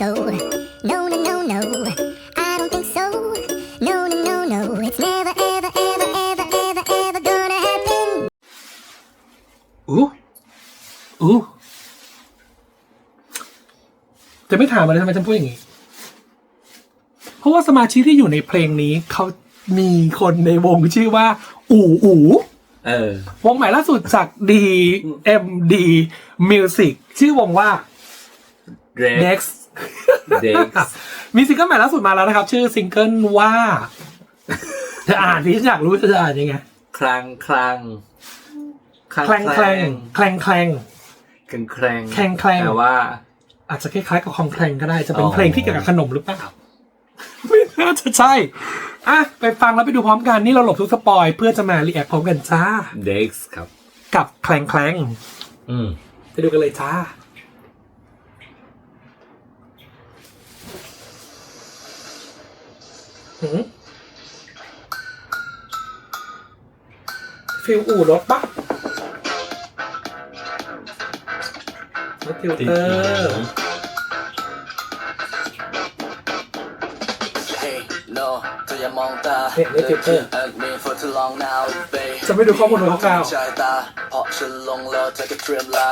so. No, no, no, no. I don't think so. No, no, no, no. It's never, ever, ever, ever, ever, ever gonna happen. อู้อู้จะไม่ถามเลยทำไมฉันพูดอย่างนี้ เพราะว่าสมาชิกที่อยู่ในเพลงนี้ เขามีคนในวงชื่อว่า อู่อู่เออ วงใหม่ล่าสุดจาก DMD Music ชื่อวงว่า Rex Dex Dex มีซิงเกิลใหม่ล่าสุดมาแล้วนะครับ ชื่อซิงเกิลว่าจะอ่านที่อยากรู้จะอ่านยังไงคลังคลังแคลงแคลงแคลงแคลงแคลงแคลงแคลงแคลงแต่ว่า อาจจะคล้ายๆกับคองแคลงก็ได้จะเป็นอ๋อเพลงที่เกี่ยวกับขนมหรือเปล่าไม่น่าจะใช่อะไปฟังแล้วไปดูพร้อมกันนี่เราหลบทุกสปอยเพื่อจะมารีแอคพร้อมกันจ้า Dex ครับ กับแคลงแคลงอืมไปดูกันเลยจ้าหืม ฟิลอู่รถปะรถฟิลเตอร์ Hey no เธออย่ามองตาเห็นใน Twitter เลิกมี for too long now babe จะไม่ดูข้อมูลของเขา ใจตาเพราะฉันลงแล้วเธอก็เตรียมลา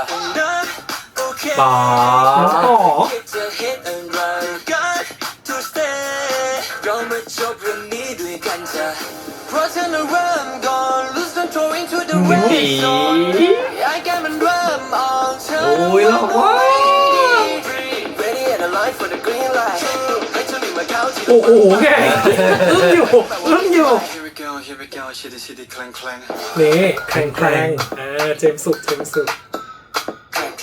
โอเค ป๋ออ๋อจะ hit and run got to stay เรามาจบเรื่องนี้ด้วยกันเถอะเพราะฉันน่ะเริ่มก่อน lose control into the หนี red zone ไอ้แกมันเริ่มออกเธอโอ้ยหล่อมาก Ready and alive for the green light ให้เธอรีบมาเข้าที่โอ้โหแกอึ้งอยู่อึ้งอยู่ Here we go, here we go, shitty shitty clang clang. นี่แข่งแข่งอ่าเจมส์สุดเจมส์สุด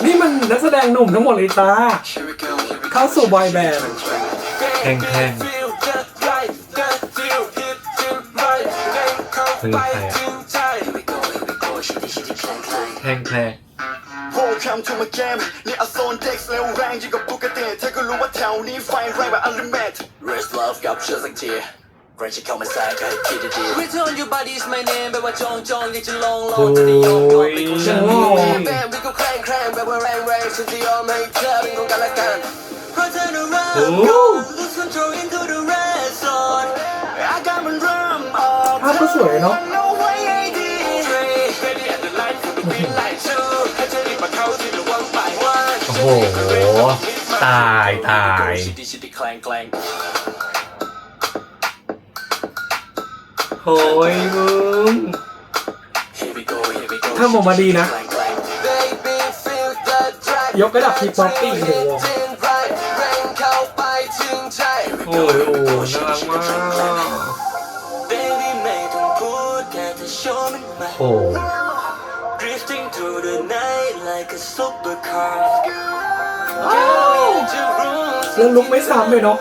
นี่มันนักแสดงหนุ่มทั้งหมดเลยจ้า Here we go, here we go. เข้าสู่ boy band Clang clang. แข่งแข่ง เพลงใครอะแข่งแข่ง Welcome to my jam นี่อโซนเด็กเร็วแรงยิ่งกับปกติเธอก็รู้ว่าแถวนี้ไฟแรงแบบอลิเมต Rest love กับเชื่อสักทีใครจะเข้ามาแทรกก็ให้คิดดีๆ Return your body's my name แปลว่าจองจองอยากจะลองลองจะได้ยอมยอมเป็นของฉันโอ้ย แม่วิก็แครงแครงแบบว่าแรงแรงฉันจะยอมให้เธอเป็นของกันและกันเพราะเธอน่ะเริ่มก่อ กภาพก็สวยเนาะ No way ให้ดี Ready at the light for the green light too ให้เธอรีบมาเข้าที่ระวังไป One โอ้โห ตายตายชิดชิดแคลงแคลงโอ้ยมึง Here we go, here we go. ทำออกมาดีนะ Baby, feel the drag. ยกระดับ Hip Hop อีกหนึ่งวงโอ้ยโอ้น่ารักมาก อ้ Drifting through the night like a supercar Girl อยากจะรู้แล้วลุกไม่ซ้ำเลยเนาะ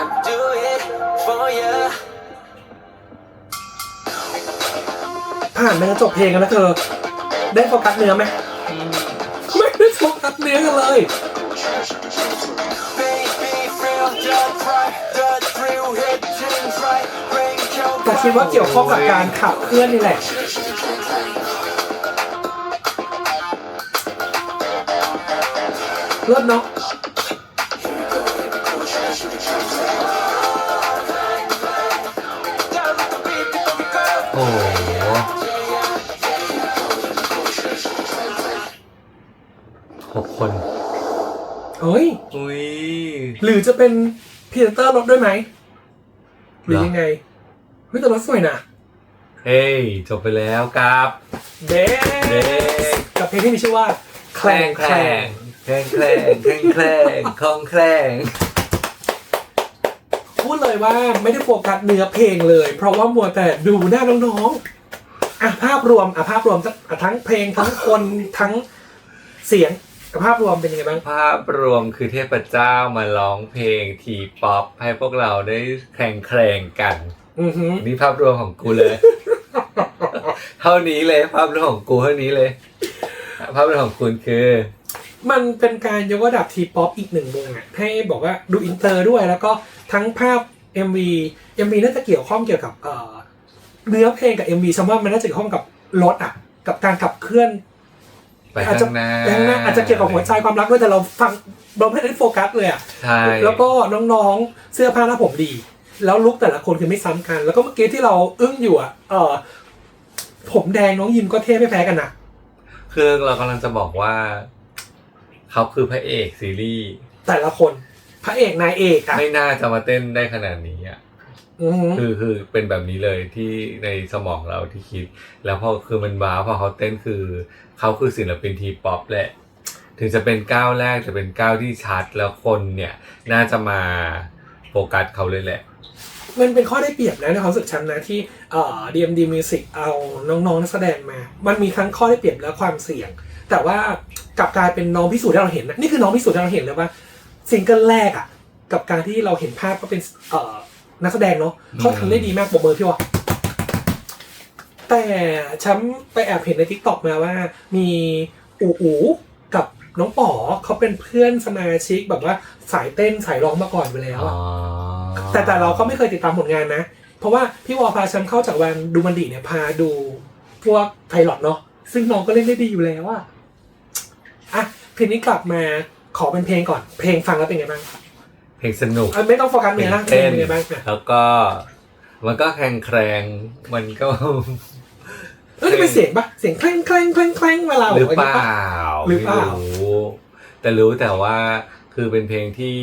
I'm do it for you ผ่านไปแล้วจบเพลงกันนะเธอ ได้โฟกัสเนื้อไหม ไม่ได้โฟกัสเนื้อกันเลย Baby feel the pride the thrill hitting right Rain แต่คิดว่าเกี่ยวข้องกับการขับเคลื่อนนี่แหละ เลิศเนาะโอ้โหหกคนเฮ้ย อุ้ยหรือจะเป็นพรีเซนเตอร์รถด้วยไหม หรือเหรอยังไงเฮ้ยแต่รถสวยนะ เฮ้ย จบไปแล้วกับเด็กเด็กกับเพลงที่มีชื่อว่า แคลงแคลง แคลงแคลงแคลงแคลงคลองแคลงพูดเลยว่าไม่ได้โฟกัสเนื้อเพลงเลย เพราะว่ามัวแต่ดูหน้าน้องๆอะภาพรวมอะภาพรวมทั้งอะทั้งเพลงทั้งคนทั้งเสียงอะภาพรวมเป็นยังไงบ้างภาพรวมคือเทพเจ้ามาร้องเพลงทีป๊อปให้พวกเราได้แข่งแคลงกันอือหือนี่ภาพรวมของกูเลย เท่านี้เลย ภาพรวมของกูเท่านี้เลย ภาพรวมของคุณคือ มันเป็นการยกระดับทีป๊อปอีกหนึ่งวงอะให้บอกว่าดูอินเตอร์ด้วย แล้วก็ทั้งภาพ MV MV น่าจะเกี่ยวข้องเกี่ยวกับเอ่อเนื้อเพลงกับ MV ฉันว่ามันน่าจะเกี่ยวข้องกับรถอะ กับการขับเคลื่อนไปอาจจะข้างหน้าไปข้างหน้าอาจจะเกี่ยวกับหัวใจความรักด้วยแต่เราฟังเราไม่ได้โฟกัสเลยอะใช่แล้วก็น้องๆเสื้อผ้าหน้าผมดี แล้วลุคแต่ละคนคือไม่ซ้ำกัน แล้วก็เมื่อกี้ที่เราอึ้งอยู่อะเออผมแดงน้องยิมก็เท่ไม่แพ้กันนะคือเรากำลังจะบอกว่า เขาคือพระเอกซีรีส์แต่ละคนพระเอกนายเอกอะไม่น่าจะมาเต้นได้ขนาดนี้อะอือหือคือคือเป็นแบบนี้เลยที่ในสมองเราที่คิด แล้วพอคือมันว้าวพอเขาเต้นคือเขาคือศิลปินทีป๊อปแหละ ถึงจะเป็นก้าวแรกจะเป็นก้าวที่ชัดแล้วคนเนี่ย น่าจะมาโฟกัสเขาเลยแหละ มันเป็นข้อได้เปรียบนะในความรู้สึกฉันนะที่เอ่อ DMD Music เอาน้องๆนักแสดงมา มันมีทั้งข้อได้เปรียบและความเสี่ยง แต่ว่ากลับกลายเป็นน้องพิสูจน์ที่เราเห็นนะนี่คือน้องพิสูจน์ที่เราเห็นเลยว่าซิงเกิลแรกอะ กับการที่เราเห็นภาพก็เป็นเอ่อนักแสดงเนาะเขาทำได้ดีมากบอกเบอร์พี่วะแต่ฉันไปแอบเห็นในทิกตอกมาว่า มีอูอูกับน้องป๋อเขาเป็นเพื่อนสมาชิกแบบว่าสายเต้นสายร้องมาก่อนไปแล้วอะแต่แต่เราก็ไม่เคยติดตามผลงานนะ เพราะว่าพี่วอพาฉันเข้าจากวันดูมันดีเนี่ยพาดูพวกไพลอตเนาะซึ่งน้องก็เล่นได้ดีอยู่แล้วอะ อะเพลงนี้กลับมาขอเป็นเพลงก่อน เพลงฟังแล้วเป็นไงบ้างเพลงสนุก อะไม่ต้องโฟกัสเนื้อนะเพลงเป็นไงบ้างอะแล้วก็ มันก็แข่งแครงมันก็ เอ้ยจะเป็นเสียงปะเสียงแคล้งแคล้งแคล้งแคล้งเวลาหรือเปล่าหรือเปล่า ไม่รู้แต่รู้แต่ว่าคือเป็นเพลงที่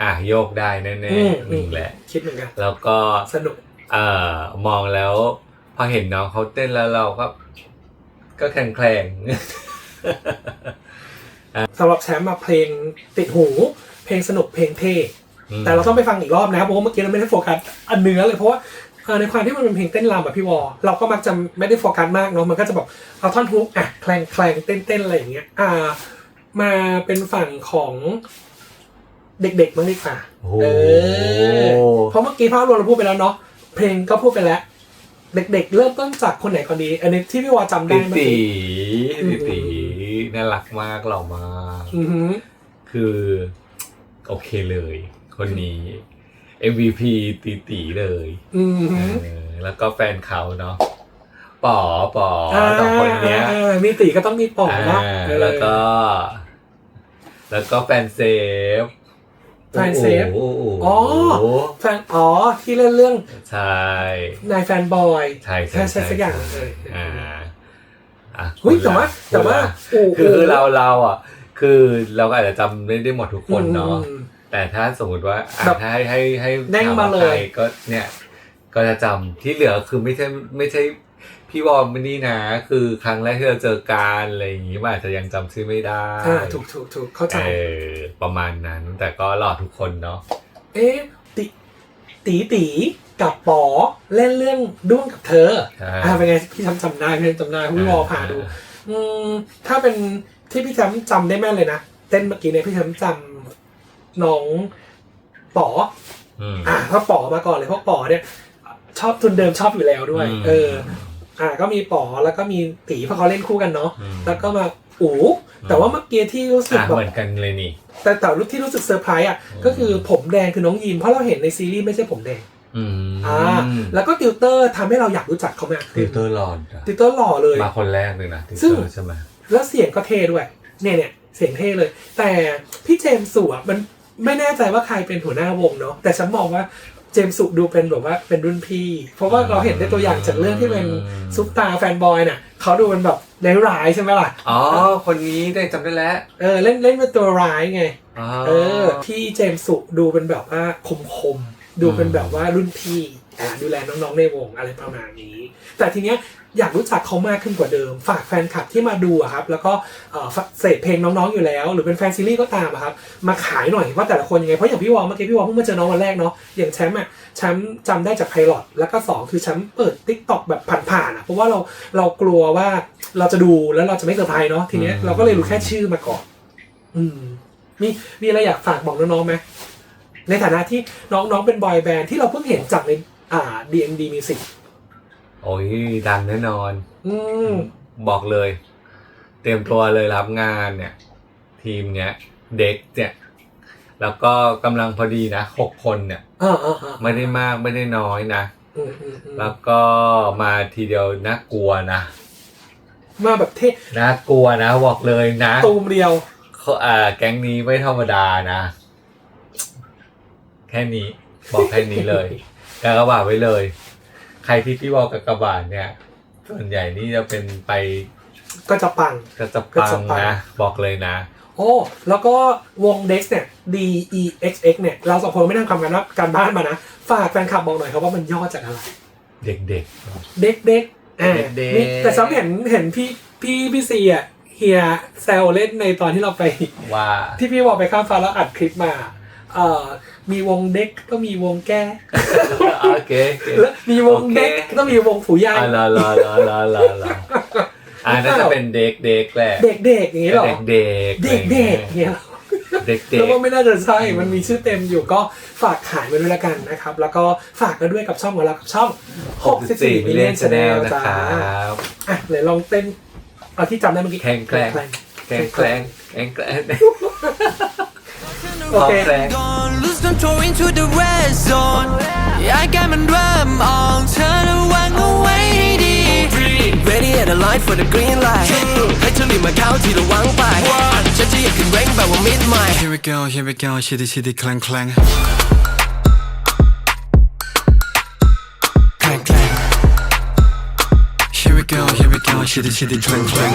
อะโยกได้แน่ๆหนึ่งแหละ คิดเหมือนกัน แล้วก็สนุก เอ่อมองแล้ว พอเห็นน้องเขาเต้นแล้วเราก็ ก็แข่งแคลง สำหรับแชมป์มาเพลงติดหู เพลงสนุกเพลงเท่แต่เราต้องไปฟังอีกรอบนะครับเพราะว่าเมื่อกี้เราไม่ได้โฟกัสอันเนื้อเลยเพราะว่าเอ่อในความที่มันเป็นเพลงเต้นรำแบบพี่วอเราก็มักจะไม่ได้โฟกัสมากเนาะมันก็จะแบบเอาท่อนฮุกอะแคลงแคลงเต้นเต้นอะไรอย่างเงี้ยอ่า มาเป็นฝั่งของเด็กๆบ้างดีกว่าโอ้โหเออเพราะเมื่อกี้ภาพรวมเราพูดไปแล้วเนาะเพลงก็พูดไปแล้ว เด็กๆ เริ่มต้นจากคนไหนก่อนดี อันนี้ที่พี่วอจำได้ตีเมื่อตีกี้ตีตี น่ารักมากหล่อมากอือหือ คือ โอเคเลย คนนี้ MVP ตีตีเลยอือหือเออแล้วก็แฟนเขาเนาะป๋อป๋อสองคนเนี้ย อ่ามีตีก็ต้องมีปอกเนาะอ่าเออ แล้วก็ แล้วก็แฟนเซฟแฟนเซฟโอ้โหอ๋อ แฟนอ๋อที่เล่นเรื่องใช่นายแฟนบอย ใช่ใช่ใช่สักอย่างเลย อ่า อะเฮ้ยแต่ว่าแต่ว่าโอ้คือเราเราอะ คือเราก็อาจจะจำไม่ได้หมดทุกคนเนาะอืมแต่ถ้าสมมติว่าอะแบบถ้าให้ให้ให้เด้งมาเลยถว่ใครก็เนี่ย ก็จะจำที่เหลือคือไม่ใช่ไม่ใช่พี่วอมไม่นี่นะ คือครั้งแรกที่เราเจอกันอะไรอย่างงี้มันอาจจะยังจำชื่อไม่ได้อ่าถูกถูกถูกเข้าใจเออประมาณนั้น แต่ก็หล่อทุกคนเนาะเอ๊ะ ตีตีตีกับป๋อเล่นเรื่องด้วงกับเธอใช่ อ่าเป็นไงพี่จำจำได้พี่จำได้พี่วอพาดู อืมถ้าเป็นที่พี่จำจำได้แม่นเลยนะเต้นเมื่อกี้เนี่ยพี่จำจำน้องป๋ออืม อ่าถ้าป๋อมาก่อนเลยเพราะป๋อเนี่ย ชอบทุนเดิมชอบอยู่แล้วด้วย อืม เออ อ่าก็มีป๋อแล้วก็มีตีเพราะเขาเล่นคู่กันเนาะอืม แล้วก็มา อูแต่ว่าเมื่อกี้ที่รู้สึกอะแบบเหมือนกันเลยนี่ แต่แต่รู้ที่รู้สึกเซอร์ไพรส์อะอืม ก็คือผมแดงคือน้องยิมเพราะเราเห็นในซีรีส์ไม่ใช่ผมแดง อืมอ่า แล้วก็ติวเตอร์ทำให้เราอยากรู้จักเขามากติขึ้วนเตอร์หลอนจ้ะติวเตอร์หล่อเลย มาคนแรกเลยนะติวซึ่เตงอร์ใช่ไหมแล้วเสียงก็เท่ด้วย เนี่ยเนี่ยเสียงเท่เลย แต่พี่เจมส์สุอะมันไม่แน่ใจว่าใครเป็นหัวหน้าวงเนาะแต่ฉันมองว่า เจมส์สุดูเป็นแบบว่าเป็นรุ่นพี่ เพราะว่าเราเห็นในตัวอย่างจากเรื่องที่เป็นซุปตาแฟนบอยน่ะเขาดูเป็นแบบร้ายๆใช่ไหมล่ะ อ๋อ คนนี้ได้จำได้แล้ว เออ เล่นเล่นเป็นตัวร้ายไงอ๋อเออพี่เจมส์สุดูเป็นแบบว่าคมคมๆดูเป็นแบบว่ารุ่นพี่อ่า ดูแลน้องๆในวงอะไรประมาณนี้ แต่ทีเนี้ยอยากรู้จักเขามากขึ้นกว่าเดิม ฝากแฟนคลับที่มาดูอะครับ แล้วก็เอ่อเสพเพลงน้องๆอยู่แล้ว หรือเป็นแฟนซีรีส์ก็ตามอะครับ มาขายหน่อยว่าแต่ละคนยังไง เพราะอย่างพี่วอลเมื่อกี้พี่วอลเพิ่งมาเจอน้องวันแรกเนาะ อย่างแชมป์อะแชมป์จำได้จากไพลอตแล้วก็สองคือแชมป์เปิดทิกตอกแบบผ่านๆอะเพราะว่าเราเรากลัวว่าเราจะดูแล้วเราจะไม่เซอร์ไพรส์เนาะ ทีเนี้ยเราก็เลยรู้แค่ชื่อมาก่อน อืม มีมีอะไรอยากฝากบอกน้องๆไหมในฐานะที่น้องๆเป็นบอยแบนด์ที่เราเพิ่งเห็นจากใน อ่า DMD Music โอ้ยดังแน่นอน อืมบอกเลย เตรียมตัวเลยรับงานเนี่ย ทีมเนี้ย เด็กเนี่ย แล้วก็กำลังพอดีนะหกคนเนี่ย อ่าอ่าอ่าไม่ได้มากไม่ได้น้อยนะ อืมอืมอืมแล้วก็มาทีเดียวน่ากลัวนะมมาแบบเท่น่ากลัวนะบอกเลยนะตูมเดียว เขาอ่าแก๊งนี้ไม่ธรรมดานะ แค่นี้ บอกแค่นี้เลย กากบาทไว้เลย ใครที่พี่บอกกากบาทเนี่ย ส่วนใหญ่นี่จะเป็นไปก็จะปัง กระจะก็ปัจะงปัง นะบอกเลยนะ โอ้ แล้วก็วง Dex เนี่ย D E X X เนี่ย เราสองคนไม่ได้ทำกันว่าการบ้านมานะ ฝากแฟนคลับบอกหน่อยครับว่ามันย่อจากอะไร เด็ก เด็กเด็กอ่าเด็กๆนี่แต่ซ้ำเห็นเห็นพี่พี่พี่ซีอะเฮียแซวเล่นในตอนที่เราไป ๆ ว่า ที่พี่บอกไปข้ามฟ้าแล้วอัดคลิปมา เอ่อมีวงเด็กก็มีวงแก้โอเคโอเคแล้วมีวงเด็กโอเคก็มีวงผูใหญ่อะรอรอรอรอรอรออ่าน่าจะเป็นเด็กเด็กๆแหละเด็กเด็กๆอย่างนี้เหรอเด็กเด็กเด็กเด็กๆเนี่ยเหรอเด็กเด็แล้วกก็ไม่น่าจะใช่ มันมีชื่อเต็มอยู่ก็ฝากขายไว้ด้วยละกันนะครับ แล้วก็ฝากกันด้วยกับช่องของเรากับช่อง 64 Million Channel นะครับอะเดี๋ยวลองเต้นเอาที่จำได้เมื่อกี้แข่งแกล้งแกล้งแกล้งแกล้งแกล้ง โอเคแกล้ง Gone lose control into the red zone อยากให้มันเริ่มออกเธอระวังเอาไว้ให้ดี Ready at the light for the green light ให้เธอรีบมาเข้าที่ระวังไปฉันจะอยากขึ้นเร่งแบบว่า midnight Here we go, here we go, shitty shitty clang clang. clang clang Here we go, here we go, shitty shitty clang clang.